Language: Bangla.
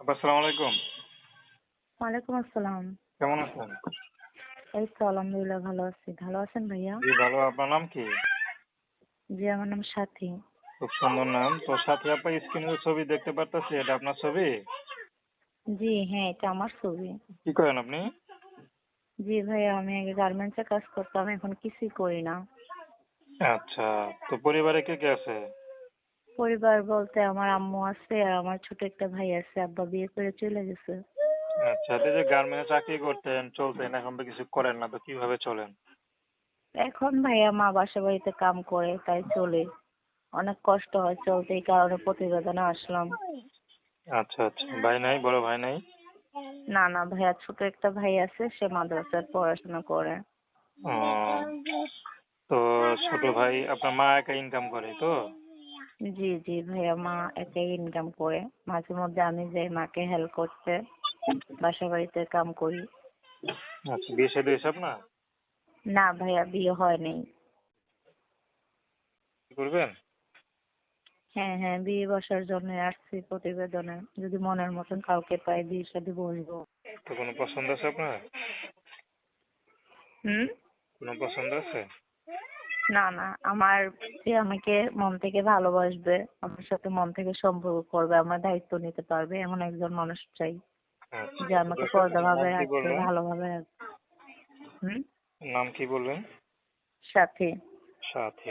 আসসালামু আলাইকুম। ওয়ালাইকুম আসসালাম। কেমন আছেন? এই তো আলহামদুলিল্লাহ ভালো আছি। ভালো আছেন ভাইয়া? জি ভালো। আপনার নাম কি? জি আমার নাম সাথী। খুব সুন্দর নাম। তো সাথে আপা স্ক্রিনে ছবি দেখতে পারতেছি এটা আপনার ছবি? জি হ্যাঁ এটা আমার ছবি। কি করেন আপনি? জি ভাইয়া আমি আগে গার্মেন্টসে কাজ করতাম এখন কিছুই করি না। আচ্ছা তো পরিবারে কে কে আছে? পরিবার বলতে আমার আম্মু আছে আর আমার ছোট একটা ভাই আছে আব্বা বিয়ে করে চলে গেছে। আচ্ছা তো যে গার্মেন্টে চাকরি করতেন চলতেন এখন তো কিছু করেন না তো কীভাবে চলেন? এখন ভাইয়া মা বাসা বাড়িতে কাম করে তাই চলে। অনেক কষ্ট হয় চলতে এই কারণে প্রতিবেদনে আসলাম। আচ্ছা আচ্ছা। ভাই নাই বড় ভাই নাই? না না ভাইয়া ছোট একটা ভাই আছে সে মাদ্রাসায় পড়াশোনা করে। ও, তো ছোট ভাই আপনার মা একা ইনকাম করে তো? জি জি ভাইয়া মা একাই ইনকাম করে। মাঝে মধ্যে আমি যাই মাকে হেল্প করতে। বাসা বাড়িতে কাম করি। আচ্ছা বিয়ে শাদী আপনার না? ভাইয়া বিয়ে হয়নি করবেন? হ্যাঁ হ্যাঁ বিয়ে বসার জন্য আসছি প্রতিবেদনে। যদি মনের মতন কাউকে পাই বিয়ের সাথে বসবো। তো কোনো পছন্দ আছে আপনার? হুম? কোনো পছন্দ আছে? না না আমার আমাকে মন থেকে ভালোবাসবে আমার সাথে মন থেকে সম্পর্ক করবে আমার দায়িত্ব নিতে পারবে এমন একজন মানুষ চাই আচ্ছা যে আমাকে পর্দা ভাবে নাম কি রাখবে? ভালোভাবে রাখবে হুম? নাম কি বললেন? সাথে। সাথী।